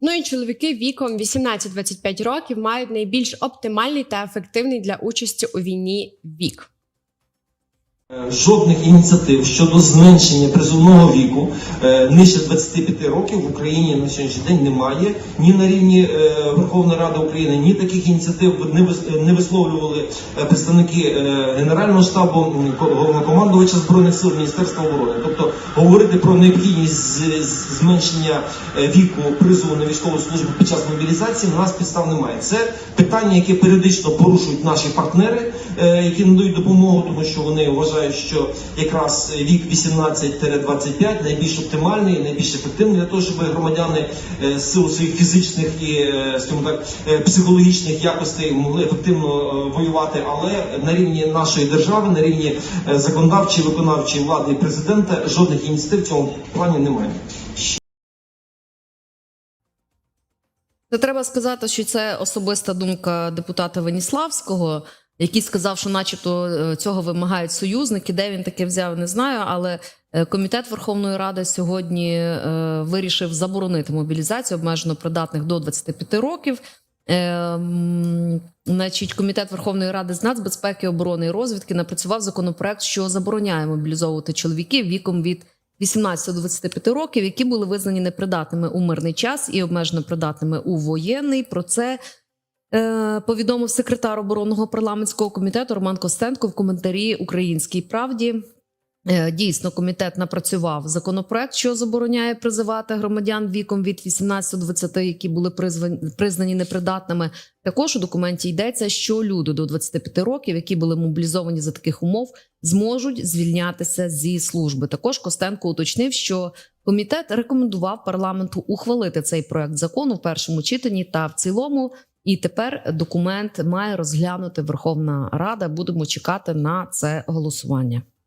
Ну і чоловіки віком 18-25 років мають найбільш оптимальний та ефективний для участі у війні вік. Е, Жодних ініціатив щодо зменшення призовного віку е, нижче 25 років в Україні на сьогоднішній день немає. Ні на рівні е, Верховної Ради України, ні таких ініціатив не вис- не висловлювали представники Генерального штабу, головнокомандувача збройних сил Міністерства оборони. Тобто говорити про необхідність зменшення віку призову на військову службу під час мобілізації у нас підстав немає. Це питання, яке періодично порушують наші партнери, які надають допомогу, тому що вони вважають, що якраз вік 18-25 найбільш оптимальний, найбільш ефективний для того, щоб громадяни е, з силу своїх фізичних і е, скажімо так е, психологічних якостей могли ефективно воювати. Але на рівні нашої держави, на рівні законодавчої, виконавчої влади і президента жодних ініціатив в цьому плані немає. Це треба сказати, що це особиста думка депутата Веніславського, який сказав, що, начебто, е, цього вимагають союзники. Де він таке взяв, не знаю. Але е, комітет Верховної Ради сьогодні е, вирішив заборонити мобілізацію обмежено придатних до 25 років. Значить, комітет Верховної Ради з нацбезпеки, оборони і розвідки напрацював законопроект, що забороняє мобілізовувати чоловіків віком від 18 до 25 років, які були визнані непридатними у мирний час і обмежено придатними у воєнний. Про це повідомив секретар оборонного парламентського комітету Роман Костенко в коментарі Українській правді. Е, Дійсно, комітет напрацював законопроект, що забороняє призивати громадян віком від 18 до 20, які були признані непридатними. Також у документі йдеться, що люди до 25 років, які були мобілізовані за таких умов, зможуть звільнятися зі служби. Також Костенко уточнив, що комітет рекомендував парламенту ухвалити цей проект закону в першому читанні та в цілому. І тепер документ має розглянути Верховна Рада. Будемо чекати на це голосування.